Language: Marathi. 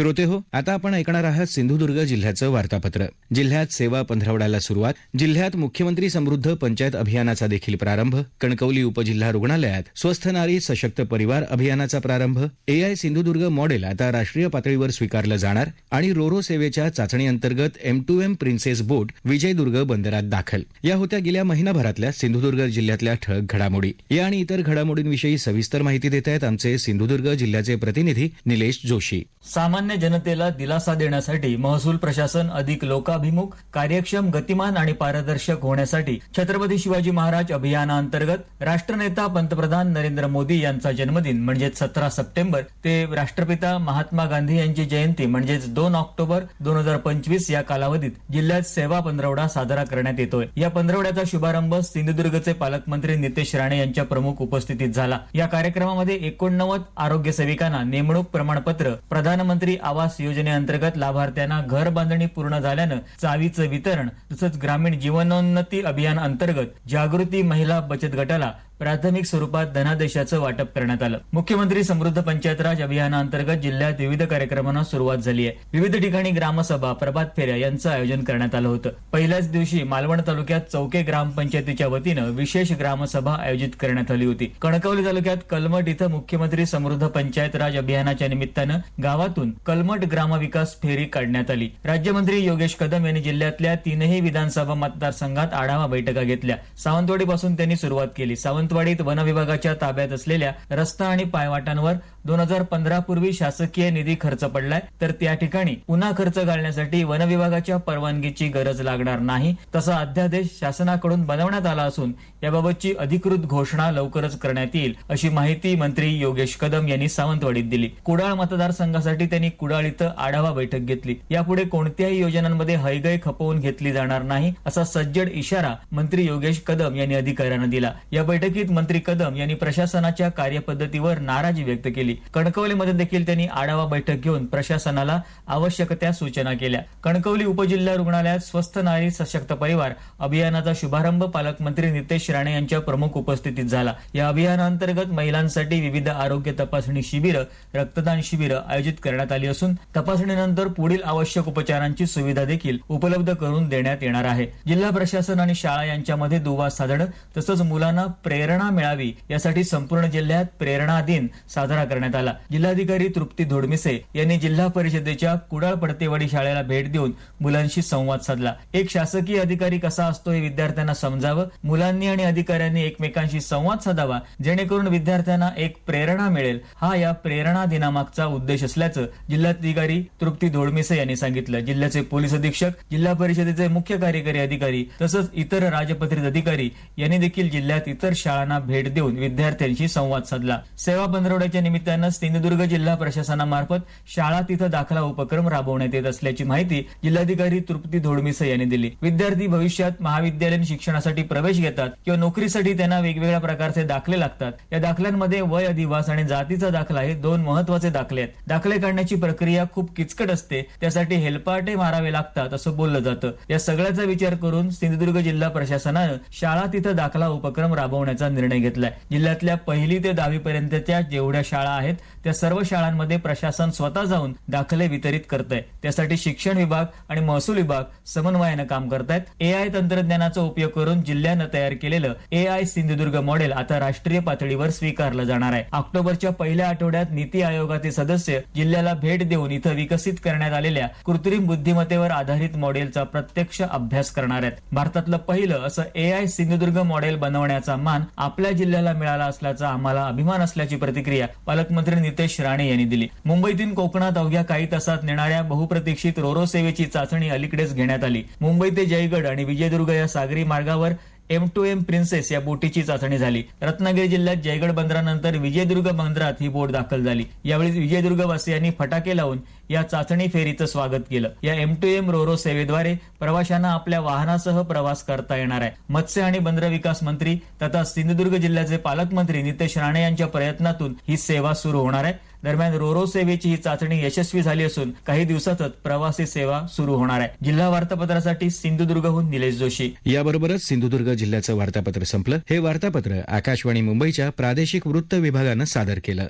श्रोते हो आता आपण ऐकणार आहात सिंधुदुर्ग जिल्ह्याचं वार्तापत्र. जिल्ह्यात सेवा पंधरवड्याला सुरुवात. जिल्ह्यात मुख्यमंत्री समृद्ध पंचायत अभियानाचा देखील प्रारंभ. कणकवली उपजिल्हा रुग्णालयात स्वस्थ नारी सशक्त परिवार अभियानाचा प्रारंभ. एआय सिंधुदुर्ग मॉडेल आता राष्ट्रीय पातळीवर स्वीकारलं जाणार आणि रोरो सेवेच्या चाचणी अंतर्गत M two M princess boat Vijaydurg बंदरात दाखल. या होत्या गेल्या महिनाभरातल्या सिंधुदुर्ग जिल्ह्यातल्या ठळक घडामोडी. या आणि इतर घडामोडींविषयी सविस्तर माहिती देत आहेत आमचे सिंधुदुर्ग जिल्ह्याचे प्रतिनिधी निलेश जोशी. सामान्य जनतेला दिलासा देण्यासाठी महसूल प्रशासन अधिक लोकाभिमुख कार्यक्षम गतिमान आणि पारदर्शक होण्यासाठी छत्रपती शिवाजी महाराज अभियानाअंतर्गत राष्ट्रनेता पंतप्रधान नरेंद्र मोदी यांचा जन्मदिन म्हणजेच सतरा सप्टेंबर ते राष्ट्रपिता महात्मा गांधी यांची जयंती म्हणजेच दोन ऑक्टोबर दोन हजार पंचवीस या कालावधीत जिल्ह्यात सेवा पंधरवडा साजरा करण्यात येतोय. या पंधरवड्याचा शुभारंभ सिंधुदुर्गचे पालकमंत्री नितेश राणे यांच्या प्रमुख उपस्थितीत झाला. या कार्यक्रमामध्ये एकोणनव्वद आरोग्य सेविकांना नेमणूक प्रमाणपत्र प्रधानमंत्री आवास योजनेअंतर्गत लाभार्थ्यांना घर बांधणी पूर्ण झाल्यानं चावीचं वितरण तसंच ग्रामीण जीवनोन्नती अभियान अंतर्गत जागृती महिला बचत गटाला प्राथमिक स्वरूपात धनादेशाचं वाटप करण्यात आलं. मुख्यमंत्री समृद्ध पंचायत राज अभियानाअंतर्गत जिल्ह्यात विविध कार्यक्रमांना सुरुवात झाली आहे. विविध ठिकाणी ग्रामसभा प्रभात फेऱ्या यांचं आयोजन करण्यात आलं होतं. पहिल्याच दिवशी मालवण तालुक्यात चौके ग्रामपंचायतीच्या वतीनं विशेष ग्रामसभा आयोजित करण्यात आली होती. कणकवली तालुक्यात कलमट इथं मुख्यमंत्री समृद्ध पंचायत राज अभियानाच्या निमित्तानं गावातून कलमट ग्रामविकास फेरी काढण्यात आली. राज्यमंत्री योगेश कदम यांनी जिल्ह्यातल्या तीनही विधानसभा मतदारसंघात आढावा बैठका घेतल्या. सावंतवाडीपासून त्यांनी सुरुवात केली. सावंत सावंतवाडीत वनविभागाच्या ताब्यात असलेल्या रस्ता आणि पायवाटांवर दोन हजार पंधरा पूर्वी शासकीय निधी खर्च पडलाय. तर त्या ठिकाणी पुन्हा खर्च घालण्यासाठी वनविभागाच्या परवानगीची गरज लागणार नाही तसा अध्यादेश शासनाकडून बनवण्यात आला असून याबाबतची अधिकृत घोषणा लवकरच करण्यात येईल अशी माहिती मंत्री योगेश कदम यांनी सावंतवाडीत दिली. कुडाळ मतदारसंघासाठी त्यांनी कुडाळ इथं आढावा बैठक घेतली. यापुढे कोणत्याही योजनांमध्ये हयगय खपवून घेतली जाणार नाही असा सज्जड इशारा मंत्री योगेश कदम यांनी अधिकाऱ्यांना दिला. या बैठकीत मंत्री कदम यांनी प्रशासनाच्या कार्यपद्धतीवर नाराजी व्यक्त केली. कणकवलीमध्ये देखील त्यांनी आढावा बैठक घेऊन प्रशासनाला आवश्यक त्या सूचना केल्या. कणकवली उपजिल्हा रुग्णालयात स्वस्थ नारी सशक्त परिवार अभियानाचा शुभारंभ पालकमंत्री नितेश राणे यांच्या प्रमुख उपस्थितीत झाला. या अभियानाअंतर्गत महिलांसाठी विविध आरोग्य तपासणी शिबिरं रक्तदान शिबिरं आयोजित करण्यात आली असून तपासणीनंतर पुढील आवश्यक उपचारांची सुविधा देखील उपलब्ध करून देण्यात येणार आहे. जिल्हा प्रशासन आणि शाळा यांच्यामध्ये दुवा साधणं तसंच मुलांना प्रेरणा मिळावी यासाठी संपूर्ण जिल्ह्यात प्रेरणा दिन साजरा करण्यात आला. जिल्हाधिकारी तृप्ती धोडमिसे यांनी जिल्हा परिषदेच्या कुडाळ पडतेवाडी शाळेला भेट देऊन मुलांशी संवाद साधला. एक शासकीय अधिकारी कसा असतो हे विद्यार्थ्यांना समजावं मुलांनी आणि अधिकाऱ्यांनी एकमेकांशी संवाद साधावा जेणेकरून विद्यार्थ्यांना एक प्रेरणा मिळेल हा या प्रेरणा दिनामागचा उद्देश असल्याचं जिल्हाधिकारी तृप्ती धोडमिसे यांनी सांगितलं. जिल्ह्याचे पोलीस अधीक्षक जिल्हा परिषदेचे मुख्य कार्यकारी अधिकारी तसंच इतर राजपत्रित अधिकारी यांनी देखील जिल्ह्यात इतर शाळांना भेट देऊन विद्यार्थ्यांशी संवाद साधला. सेवा पंधरवड्याच्या निमित्तानं सिंधुदुर्ग जिल्हा प्रशासनामार्फत शाळा तिथं दाखला उपक्रम राबवण्यात येत असल्याची माहिती जिल्हाधिकारी तृप्ती धोडमिसे यांनी दिली. विद्यार्थी भविष्यात महाविद्यालयीन शिक्षणासाठी प्रवेश घेतात किंवा नोकरीसाठी त्यांना वेगवेगळ्या प्रकारचे दाखले लागतात. या दाखल्यांमध्ये वय अधिवास आणि जातीचा दाखला हे दोन महत्त्वाचे दाखले आहेत. दाखले काढण्याची प्रक्रिया खूप किचकट असते. त्यासाठी हेलपाटे मारावे लागतात असं बोललं जातं. या सगळ्याचा विचार करून सिंधुदुर्ग जिल्हा प्रशासनानं शाळा तिथं दाखला उपक्रम राबवण्याचा निर्णय घेतलाय. जिल्ह्यातल्या पहिली ते दहावी पर्यंतच्या जेवढ्या शाळा आहेत त्या सर्व शाळांमध्ये प्रशासन स्वतः जाऊन दाखले वितरित करत आहे त्यासाठी शिक्षण विभाग आणि महसूल विभाग समन्वयानं काम करतायत. एआय तंत्रज्ञानाचा उपयोग करून जिल्ह्यानं तयार केलेलं एआय सिंधुदुर्ग मॉडेल आता राष्ट्रीय पातळीवर स्वीकारलं जाणार आहे. ऑक्टोबरच्या पहिल्या आठवड्यात नीती आयोगाचे सदस्य जिल्ह्याला भेट देऊन इथं विकसित करण्यात आलेल्या कृत्रिम बुद्धिमत्तेवर आधारित मॉडेलचा प्रत्यक्ष अभ्यास करणार आहेत. भारतातलं पहिलं असं एआय सिंधुदुर्ग मॉडेल बनवण्याचा मान आपल्या जिल्ह्याला मिळाला असल्याचा आम्हाला अभिमान असल्याची प्रतिक्रिया पालकमंत्री नितेश राणे यांनी दिली. मुंबईतून कोकणात अवघ्या काही तासात नेणाऱ्या बहुप्रतीक्षित रोरो सेवेची चाचणी अलीकडेच घेण्यात आली. मुंबई ते जयगड आणि विजयदुर्ग या सागरी मार्गावर एम टू एम प्रिन्सेस या बोटीची चाचणी झाली. रत्नागिरी जिल्ह्यात जयगड बंदरानंतर विजयदुर्ग बंदरात ही बोट दाखल झाली. यावेळी विजयदुर्गवासियांनी फटाके लावून या चाचणी फेरीचं स्वागत केलं. या एम टू एम रोरो सेवेद्वारे प्रवाशांना आपल्या वाहनासह प्रवास करता येणार आहे. मत्स्य आणि बंदर विकास मंत्री तथा सिंधुदुर्ग जिल्ह्याचे पालकमंत्री नितेश राणे यांच्या प्रयत्नातून ही सेवा सुरू होणार आहे. दरम्यान रोरो सेवेची ही चाचणी यशस्वी झाली असून काही दिवसातच प्रवासी सेवा सुरू होणार आहे. जिल्हा वार्तापत्रासाठी सिंधुदुर्गहून निलेश जोशी. याबरोबरच सिंधुदुर्ग जिल्ह्याचं वार्तापत्र संपलं. हे वार्तापत्र आकाशवाणी मुंबईच्या प्रादेशिक वृत्त विभागानं सादर केलं.